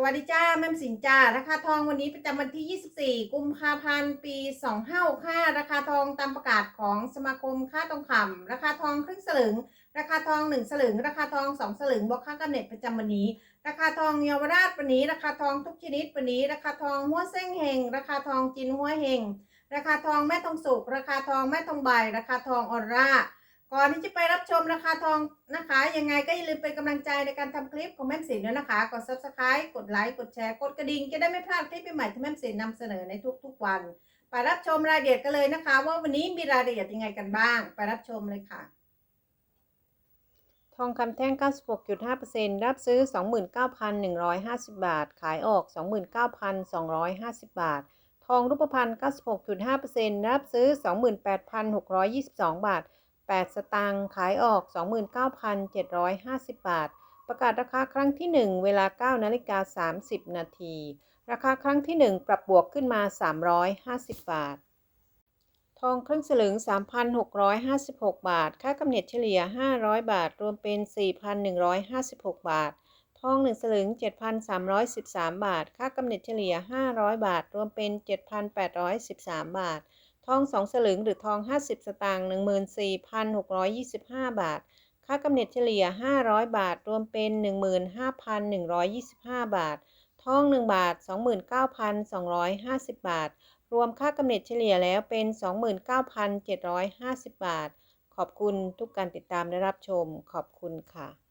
สวัสดีจ้าแม่สินจ้าราคาทองวันนี้ประจำวันที่ 24 กุมภาพันธ์ ปี2565ค่าราคาทองตามประกาศของสมาคมค่าทองคำราคาทองครึ่งสลึง ราคาทอง 1 สลึง ราคาทอง 2 สลึงบวกค่ากำเนิดประจำวันนี้ ราคาทองเยาวราชวันนี้ ราคาทองทุกชนิดวันนี้ ราคาทองหัวเส้งเฮงราคาทองจินหัวเฮงราคาทองแม่ทองสุกราคาทองแม่ทองใบ ราคาทองออร่า ก่อนที่จะไปรับชมราคาทองนะคะ ยังไงก็อย่าลืมเป็นกำลังใจในการทำคลิปของแม่มสินด้วยนะคะ กด subscribe กดไลค์ กดแชร์ กดกระดิ่ง จะได้ไม่พลาดคลิปใหม่ที่แม่มสินนำเสนอในทุกๆวัน ไปรับชมรายละเอียดกันเลยนะคะ ว่าวันนี้มีรายละเอียดยังไงกันบ้าง ไปรับชมเลยค่ะ ทองคำแท่ง 96.5%รับซื้อ 29,150 บาท ขายออก 29,250 บาท ทองรูปพรรณ 96.5%รับซื้อ 28,622 บาท 8 สตางค์ขายออก 29,750 บาท ประกาศราคาครั้งที่ 1 เวลา 9 นาฬิกา 30 นาที ราคาครั้งที่ 1 ปรับบวกขึ้นมา 350 บาท ทองครึ่งสลึง 3,656 บาท ค่ากำเนิดเฉลี่ย 500 บาท รวมเป็น 4,156 บาท ทอง1สลึง 7,313 บาท ค่ากำเนิดเฉลี่ย 500 บาท รวมเป็น 7,813 บาท ทอง2สลึงหรือทอง 50 สตางค์14,625 บาท ค่ากำเนิดเฉลี่ย 500 บาท รวมเป็น 15,125 บาท ทอง 1 บาท 29,250 บาท รวมค่ากำเนิดเฉลี่ยแล้วเป็น 29,750 บาท ขอบคุณทุกการติดตามและรับชม ขอบคุณค่ะ